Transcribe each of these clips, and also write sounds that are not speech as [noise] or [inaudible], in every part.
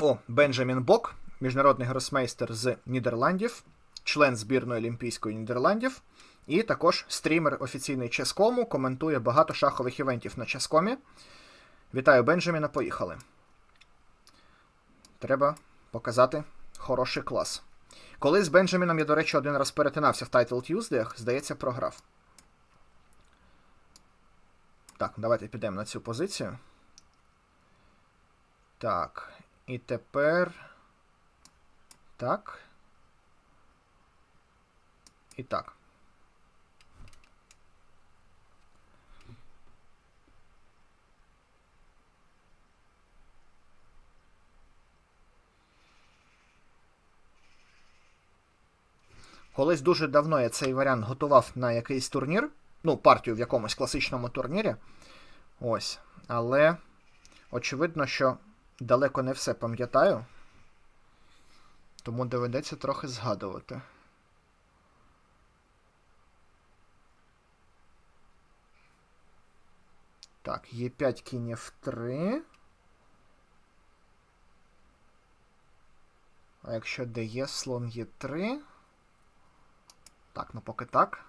О, Бенджамін Бок, міжнародний гросмейстер з Нідерландів, член збірної Олімпійської Нідерландів, і також стрімер офіційний Ческому, коментує багато шахових івентів на Ческомі. Вітаю Бенджаміна, поїхали. Треба показати хороший клас. Коли з Бенджаміном я, до речі, один раз перетинався в Title Tuesday, здається, програв. Так, давайте підемо на цю позицію. Так. І тепер. Так. І так. Колись дуже давно я цей варіант готував на якийсь турнір. Ну, партію в якомусь класичному турнірі. Ось. Але очевидно, що далеко не все пам'ятаю. Тому доведеться трохи згадувати. Так, є 5 кінь F3. А якщо дає слон Е3. Так, ну поки так.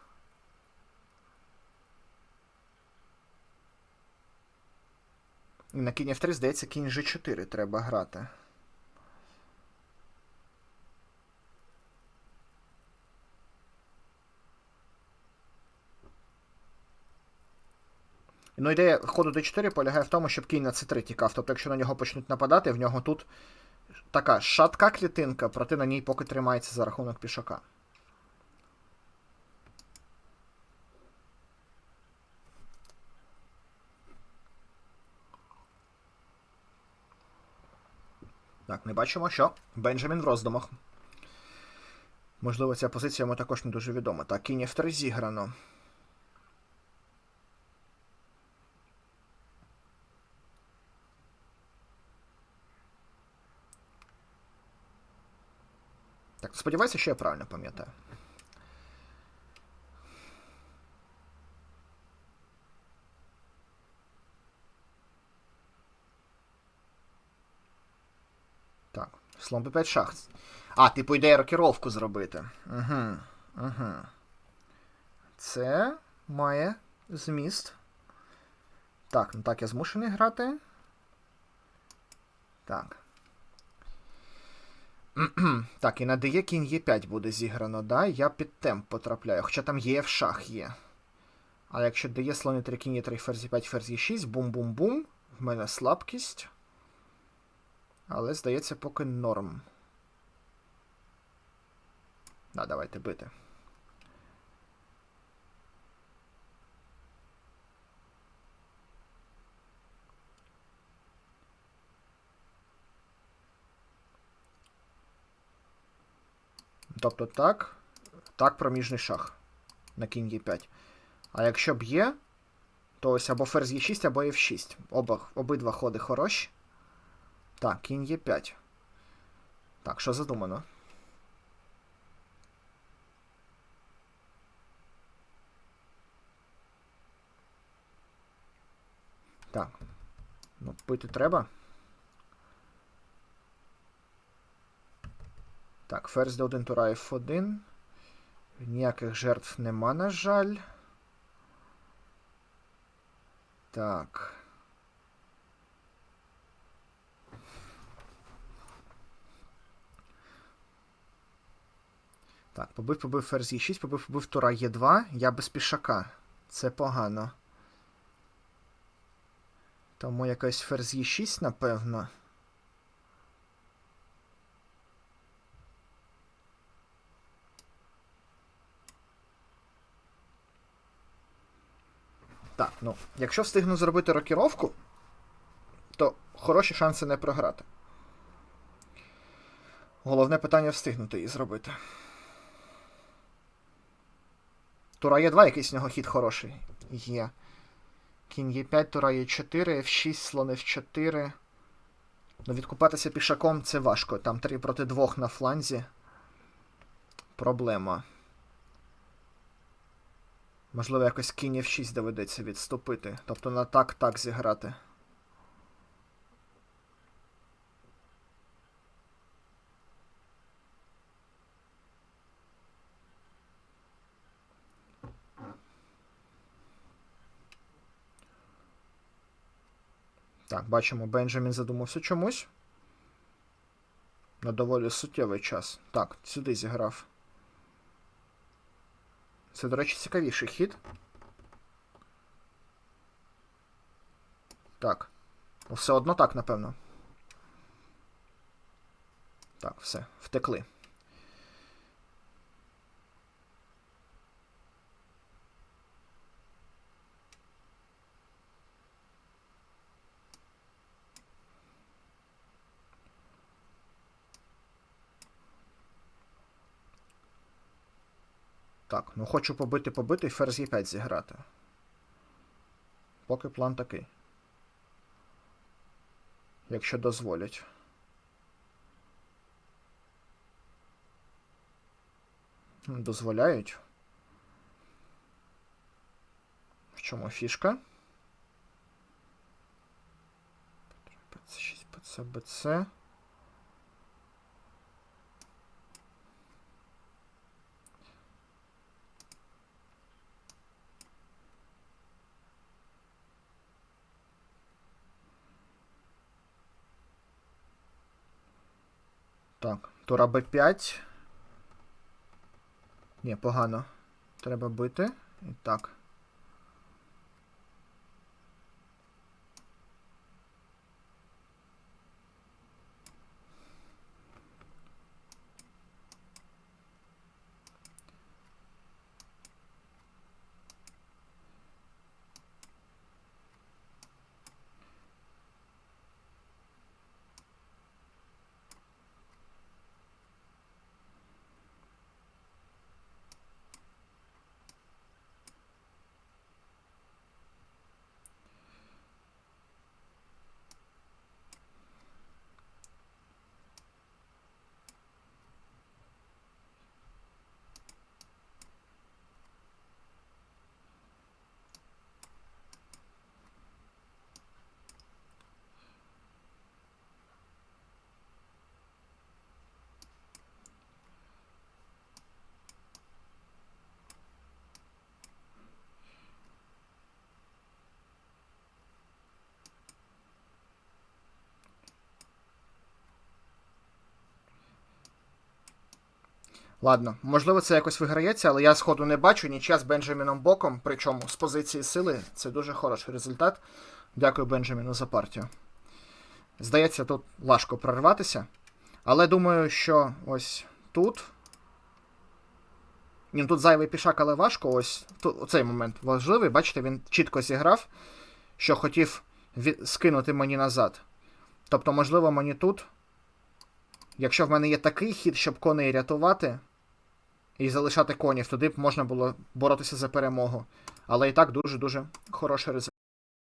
На кінь F3, здається, кінь G4 треба грати. Ну, ідея ходу d4 полягає в тому, щоб кінь на c3 тікав. Тобто, якщо на нього почнуть нападати, в нього тут така шатка клітинка, проте на ній поки тримається за рахунок пішака. Так, ми бачимо, що Бенджамін в роздумах. Можливо, ця позиція йому також не дуже відома. Так, кінь F3 зіграно. Так, сподіваюся, що я правильно пам'ятаю. Так, слон b5 шах. А, типу ідея рокіровку зробити. Угу. Угу. Це має зміст. Так, ну так я змушений грати. Так. [clears throat] Так, і на DE кінь Е5 буде зіграно, да? Я під темп потрапляю. Хоча там є в шах є. А якщо DE слон 3 кінь 3 ферзь 5 ферзь 6 бум-бум-бум. В мене слабкість. Але, здається, поки норм. Да, давайте бити. Тобто так. Так, проміжний шах. На кінь Е5. А якщо б'є, то ось або ферзь Е6, або F6. Оба, Обидва ходи хороші. Так, кінь Е5. Так, що задумано? Так. Ну, пити треба. Так, ферзь d1, тура f1. Ніяких жертв нема, на жаль. Так. Так, побив, побив ферзь Е6, побив, побив тура Е2. Я без пішака. Це погано. Тому якась ферзь Е6, напевно. Так, ну, якщо встигну зробити рокіровку, то хороші шанси не програти. Головне питання встигнути її зробити. Тура Е2, якийсь в нього хід хороший. Є. Кінь Е5, Тура Е4, F6, слон F4. Ну, відкупатися пішаком це важко. Там 3 проти 2 на фланзі. Проблема. Можливо, якось кінь F6 доведеться відступити. Тобто на так-так зіграти. Так, бачимо, Бенджамін задумався чомусь. На доволі суттєвий час. Так, сюди зіграв. Це, до речі, цікавіший хід. Так. Ну, Все одно так, напевно. Так, все, втекли. Так, ну хочу побити побити і ферзь Е5 зіграти. Поки план такий. Якщо дозволять. Дозволяють. В чому фішка? ПЦ6, ПЦ, БЦ. Так, тура Б5. Ні, погано. Треба бити. І так. Ладно, можливо, це якось виграється, але я сходу не бачу нічия з Бенджаміном Боком, причому з позиції сили це дуже хороший результат. Дякую Бенджаміну за партію. Здається, тут важко прорватися. Але думаю, що ось тут. Ні, ну тут зайвий пішак, але важко. Ось тут, цей момент важливий. Бачите, він чітко зіграв, що хотів від... скинути мені назад. Тобто, можливо, мені тут. Якщо в мене є такий хід, щоб коней рятувати і залишати конів, Туди б можна було боротися за перемогу. Але і так дуже-дуже хороший результат.